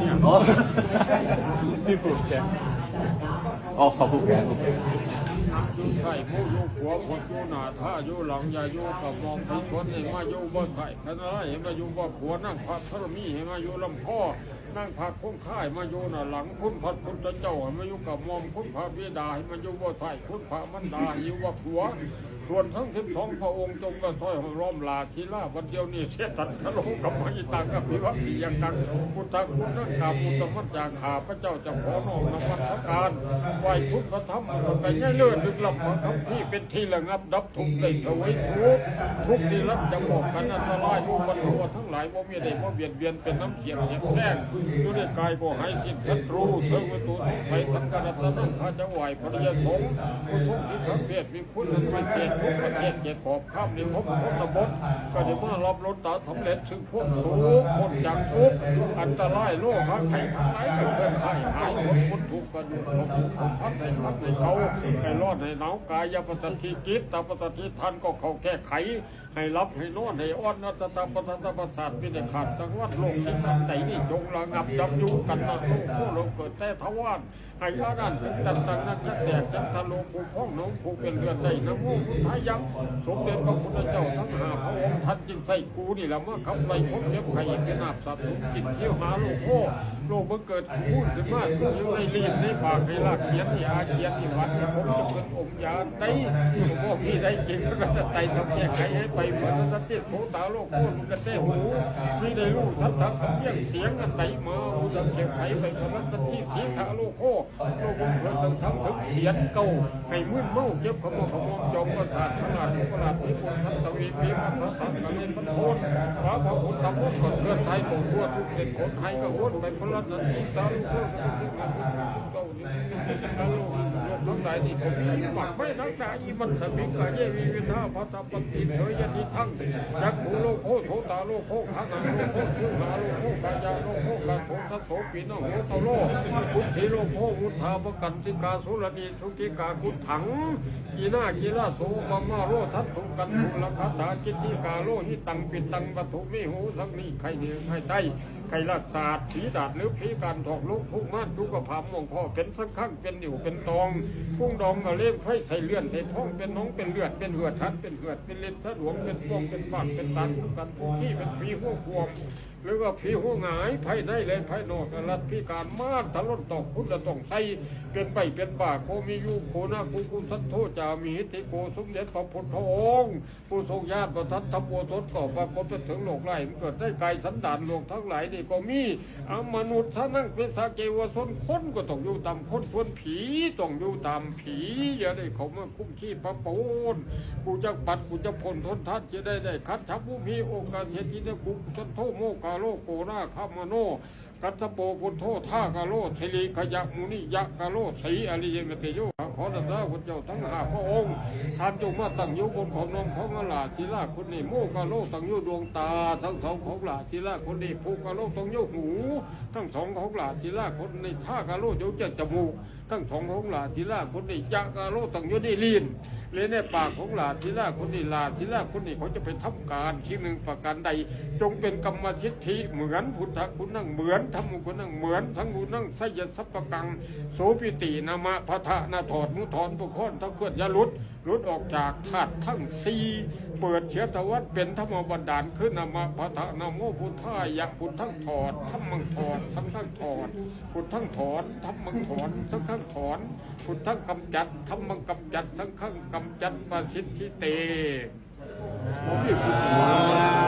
เนี่ยอ๋อที่ปลูกแกอ๋อเขาผูกแขนผูกแขนใส่มูยูหัวคนยูหนาท่ายูหลังอย่ายูกับมองไปชวนให้มายูบ่ใส่พนันไรให้มายูบ่ผัวนั่งพักธรณีให้มายูลำพ่อนั่งพักคุ้งค่ายมาอยู่หน้าหลังคุณพัดคุณตะเจ้าให้มาอยู่กับมอมคุณพระบิดาให้มาอยู่บ่ใส่คุณพระมันดาให้ยูว่าผัว ส่วนทั้งสิบสองพระองค์จงกระซอยของล้อมลาทีลาวันเดียวนี้เสียตันทะลุกับมหิตังกับพิวัตติยังกังพุทธคุณนักกาพุทธมัจจาขาพระเจ้าจะขอนอมนมัสการไหวพุทธธรรมมันไปง่ายเลื่อนลึกลับของคำที่เป็นที่ระงับดับทุกข์ได้ถวายทุกทุกที่รับจะบอกกันอันตรายอยู่บรรลุทั้งหลายว่ามีได้ว่าเบียดเบียนเป็นน้ำเสียงเสียงแรงอยู่ในกายก็หายสิ้นศัตรูเสริมตัวทุกไปทั้งกระตันข้าจะไหวพระยาสงฆ์คุณทุกข์ที่ทั้งเพศมีคุณนั้นไม่เจ็บทุกประเทศเจ็ดขอบข้ามในภพพุทธบดก็จะเมื่อรับรถตาสำเร็จซึ่งพวกสูงคนจากทุกอันตรายโลกข้งไข่ข้งไหนก็เคลื่อนหายหายหมดพุทธุกระดูกของทุกข์พัดในพัดในเขาให้รอดในหนาวกายยาปฏิทิกิจตาปฏิทิทันก็เขาแก้ไขให้รับให้นอนให้อ้อนนัตตาปทัตตประสาทพิเดขาดตังวัดโลกที่นับไหนนี่จงระงับดับยุกันนะโลกผู้ลงเกิดแต่ทวารให้อาดันถึงตันตังนั้นจะแตกจันทะโลผูกพ้องน้องผูกเป็นเรือนได้นะมูพุทธายังสมเด็จพระพุทธเจ้าทั้งหาพระองค์ท่านจึงใส่กูนี่แหละมาขับไปพบเจ็บไข่เป็นนาบสัตว์จิตเที่ยวหาโลกโอ้โลกมันเกิดพูดขึ้นมาอยังได้ลีนได้ปากให้ลากเขียนที่อาเขียนที่วัดที่ผมจะเป็นองค์ยาไตพวกพี่ได้จริงก็จะไตทำแก้ไขให้ไปเหมือนสัตว์ที่โสตาโลกโอ้มันก็เต้หูนี่ได้รู้ทัดทักเสียงเสียงกันไตมาอุดมเก็บไขไปเพราะนั้นสัตว์ที่สีขาโลกโอโลกมันเกิดต้องทำถึงเขียนเก่าให้มึนเมาเจ็บขโมขโมจอมประสาทขนาดขนาดที่บุญทัตะวีปีมันทัตตังกันเล่นมันโคนพระพระพุทธพุทธก่อนเพื่อไทยของทั่วทุกเด็กคนไทยก็วนไปพลัดนั้นที่สาลูกก็ที่เก่านี่ลูกทั้งหลายที่ผมหมักไม่นักษาอีมันสมิงกายวิวิธาพัตปฏิเถยติทั้งจักขูโลกโคโสตาโลกโคขังโลกโคชื่อนาโลกโคกายาโลกโคกาโสทัสโสปีนโหตโลกุธิโลกโคกุทาปกันติกาสุรดีทุกิกากุถังกีนากีฬาโสปมาโรทัตถุกันทุลคาถาจิติกาโลหิตังปิตังปทุมิหูสังนีไข่เหนือไข่ใต้ ไข่ลักศาสตร์ผีดาดหรือผีการถอกลุกทุกม่านทุกระพามองพ่อเป็นสักข้างเป็นอยู่เป็นตองพุ่งดองก็เลี้ยงไฟใส่เลื่อนใส่ท้องเป็นน้องเป็นเลือดเป็นเหือดทัดเป็นเหือดเป็นเล็ดสะดวงเป็นปองเป็นปากเป็นตันกันทุกที่เป็นผีหัวควมหรือว่าผีหัวหงายภายในและภายนอกรัฐพิการมานทะล้นตอกพุทธต้องใส่เป็นไปเป็นบาโคมียูโคนาคุกุสัทโธจามีหิติโกสมเด็จพระพุทธองค์ผู้ทรงญาติประทัดธรรมโอสถก็ปรากฏถึงโลกไร้มันเกิดได้ไกลสันดานโลกทั้งหลายนี่ก็มีอามนุษย์สานั่งเป็นสาเกวสนคนก็ต้องอยู่ตามคนส่วนผีต้องอยู่ตามผี อย่าได้เขามาคุ้มขี้ประปูนกูจะปัดกูจะพ้นทนทัดจะได้ได้คัดทับผู้มีโอกาสเหตุที่จะกุสันโทโมกาโลโกนาคามโน กัตโปพุทโธท่ากาโลสิริขยะมุนิยะกาโลสีอริยเมตโยขอดังพระเจ้าทั้งห้าพระองค์ท่านจงมาตั้งอยู่บนของนมของอลาศิลาคนนี้โมกาโลตั้งอยู่ดวงตา ทั้งสองของหลาศิลาคนนี้ภูกาโลตั้งอยู่หู ทั้งสองของหลาศิลาคนนี้ท่ากาโลอยู่จะจมูก ทั้งสองของหลาศิลาคนนี้ยะกาโลตั้งอยู่ในลิ้น เลยในปากของหลาศิลาคนนี้ลาศิลาคนนี้เขาจะไปทำการที่หนึ่งประการใด จงเป็นกรรมทิฏฐิเหมือนพุทธคุณนั่งเหมือนธรรมคุณนั่งเหมือนทั้งคุณนั่งไสยสัพพกังโสปิตินามะพะทะนาถอดมุทอนปุคอนทั้งเคลื่อนยาลุด ลุดออกจากธาตุทั้งสี่เปิดเชื้อตวัดเป็นธรรมบันดาลขึ้นนามะพะทะนาโมพุทธายะพุทธังถอดธรรมังถอดธรรมทั้งถอดพุทธังถอนธรรมังถอนสังฆังถอนพุทธังกำจัดธรรมังกำจัดสังฆังกำจัดปาสิทธิเตผมมีพุทธ